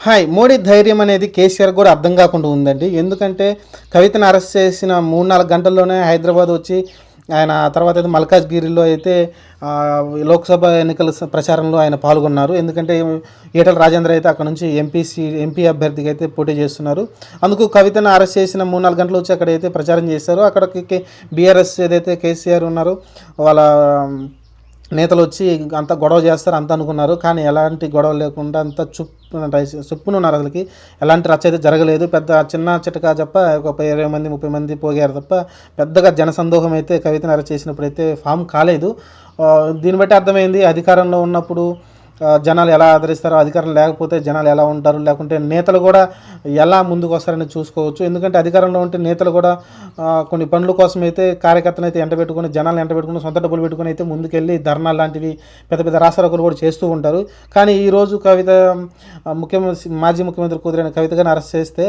Hi Modi ధైర్యం అనేది కేసీఆర్ కూడా అర్థం కాకుండా ఉందండి. ఎందుకంటే కవితను అరెస్ట్ చేసిన మూడు నాలుగు గంటల్లోనే హైదరాబాద్ వచ్చి ఆయన తర్వాత అయితే మల్కాజ్గిరిలో అయితే లోక్సభ ఎన్నికల స- ప్రచారంలో ఆయన పాల్గొన్నారు. ఎందుకంటే ఈటల రాజేంద్ర అయితే అక్కడ నుంచి ఎంపీసీ ఎంపీ అభ్యర్థిగా అయితే పోటీ చేస్తున్నారు. అందుకు కవితను అరెస్ట్ చేసిన మూడు నాలుగు గంటలు వచ్చి అక్కడ అయితే ప్రచారం చేశారు. అక్కడికి బీఆర్ఎస్ ఏదైతే కేసీఆర్ ఉన్నారో వాళ్ళ నేతలు వచ్చి అంత గొడవ చేస్తారు అంత అనుకున్నారు. కానీ ఎలాంటి గొడవ లేకుండా అంత చుప్ చుప్పున ఉన్నారు అసలుకి. ఎలాంటి రచ్చ అయితే జరగలేదు. పెద్ద చిన్న చిటకా చెప్ప ఒక ఇరవై మంది ముప్పై మంది పోగారు తప్ప పెద్దగా జనసందోహం అయితే కవితను అరెస్ట్ చేసినప్పుడు అయితే ఫామ్ కాలేదు. దీన్ని బట్టి అర్థమైంది అధికారంలో ఉన్నప్పుడు జనాలు ఎలా ఆదరిస్తారో అధికారం లేకపోతే జనాలు ఎలా ఉంటారు లేకుంటే నేతలు కూడా ఎలా ముందుకు వస్తారని చూసుకోవచ్చు. ఎందుకంటే అధికారంలో ఉంటే నేతలు కూడా కొన్ని పనుల కోసం అయితే కార్యకర్తను అయితే ఎంటబెట్టుకుని జనాలు ఎంటపెట్టుకుని సొంత డబ్బులు పెట్టుకుని అయితే ముందుకెళ్ళి ధర్నాలు లాంటివి పెద్ద పెద్ద రాసరకులు కూడా చేస్తూ ఉంటారు. కానీ ఈరోజు కవిత ముఖ్యమంత్రి మాజీ ముఖ్యమంత్రి కుదిరైన కవిత గారిని అరెస్ట్ చేస్తే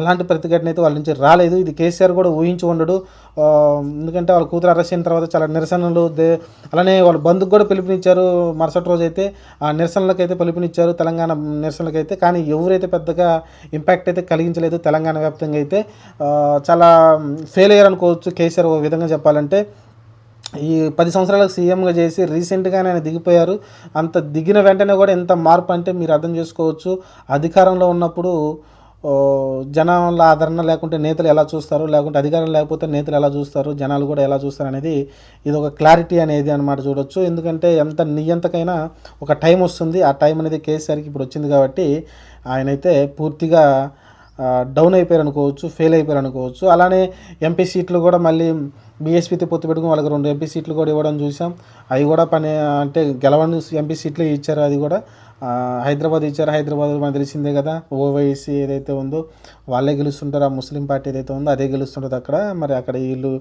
ఎలాంటి ప్రతిఘటన అయితే వాళ్ళ నుంచి రాలేదు. ఇది కేసీఆర్ కూడా ఊహించి ఉండడు. ఎందుకంటే వాళ్ళ కూతురు అరెస్ట్ అయిన తర్వాత చాలా నిరసనలు దే అలానే వాళ్ళ బంధుకు కూడా పిలుపునిచ్చారు. మరుసటి రోజు అయితే ఆ నిరసనలకైతే పిలుపునిచ్చారు తెలంగాణ నిరసనలకైతే. కానీ ఎవరైతే పెద్దగా ఇంపాక్ట్ అయితే కలిగించలేదు తెలంగాణ వ్యాప్తంగా అయితే చాలా ఫెయిల్ అయ్యారు అనుకోవచ్చు. కేసీఆర్ ఒక విధంగా చెప్పాలంటే ఈ పది సంవత్సరాలకు సీఎంగా చేసి రీసెంట్గానే ఆయన దిగిపోయారు. అంత దిగిన వెంటనే కూడా ఎంత మార్పు అంటే మీరు అర్థం చేసుకోవచ్చు. అధికారంలో ఉన్నప్పుడు జనాల ఆదరణ లేకుంటే నేతలు ఎలా చూస్తారు? లేకుంటే అధికారం లేకపోతే నేతలు ఎలా చూస్తారు? జనాలు కూడా ఎలా చూస్తారు అనేది ఇది ఒక క్లారిటీ అనేది అనమాట చూడొచ్చు. ఎందుకంటే ఎంత నియంతకైనా ఒక టైం వస్తుంది. ఆ టైం అనేది కేసీఆర్కి ఇప్పుడు వచ్చింది కాబట్టి ఆయనైతే పూర్తిగా డౌన్ అయిపోయారు అనుకోవచ్చు ఫెయిల్ అయిపోయారు అనుకోవచ్చు. అలానే ఎంపీ సీట్లు కూడా మళ్ళీ బీఎస్పీతో పొత్తు పెట్టుకుని వాళ్ళకి రెండు ఎంపీ సీట్లు కూడా ఇవ్వడం చూసాం. అవి కూడా పని అంటే గెలవని ఎంపీ సీట్లు ఇచ్చారు అది కూడా. హైదరాబాద్ ఇచ్చారు. హైదరాబాద్ మనకు తెలిసిందే కదా ఓవైసీ ఏదైతే ఉందో వాళ్ళే గెలుస్తుంటారు. ఆ ముస్లిం పార్టీ ఏదైతే ఉందో అదే గెలుస్తుంటుంది అక్కడ. మరి అక్కడ వీళ్ళు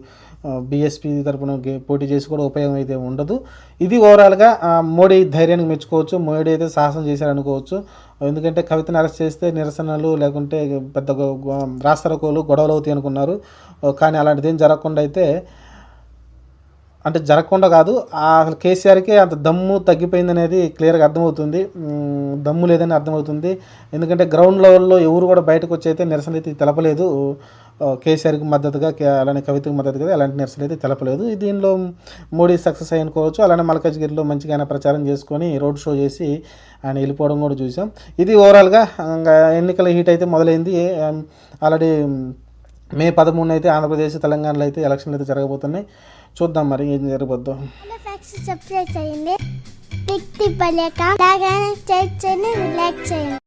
బీఎస్పీ తరపున గే- పోటీ చేసి కూడా ఉపయోగం అయితే ఉండదు. ఇది ఓవరాల్గా మోడీ ధైర్యానికి మెచ్చుకోవచ్చు. మోడీ అయితే సాహసం చేశారనుకోవచ్చు ఎందుకంటే కవితను అరెస్ట్ చేస్తే నిరసనలు లేకుంటే పెద్ద గొ- గొడవలు అవుతాయి అనుకున్నారు. కానీ అలాంటిది ఏం జరగకుండా అయితే అంటే జరగకుండా కాదు అసలు కేసీఆర్కే అంత దమ్ము తగ్గిపోయింది అనేది క్లియర్గా అర్థమవుతుంది. దమ్ము లేదని అర్థమవుతుంది. ఎందుకంటే గ్రౌండ్ లెవెల్లో ఎవరు కూడా బయటకు వచ్చి అయితే నిరసన అయితే తెలపలేదు. కేసీఆర్కి మద్దతుగా అలానే కవితకు మద్దతుగా ఎలాంటి నిరసన అయితే తెలపలేదు. దీనిలో మోడీ సక్సెస్ అయ్యి అనుకోవచ్చు అలానే మల్కాజ్గిరిలో మంచిగా ఆయన ప్రచారం చేసుకొని రోడ్ షో చేసి ఆయన వెళ్ళిపోవడం కూడా చూసాం. ఇది ఓవరాల్గా ఇంకా ఎన్నికల హీట్ అయితే మొదలైంది. ఆల్రెడీ మే పదమూడున అయితే ఆంధ్రప్రదేశ్ తెలంగాణలో అయితే ఎలక్షన్లు అయితే జరగబోతున్నాయి. చూద్దాం మరి ఏం జరగబోద్దో. సబ్స్క్రైబ్ చేయండి. తిప్పలేక లాగానే చేయండి రిలాక్స్ చేయండి.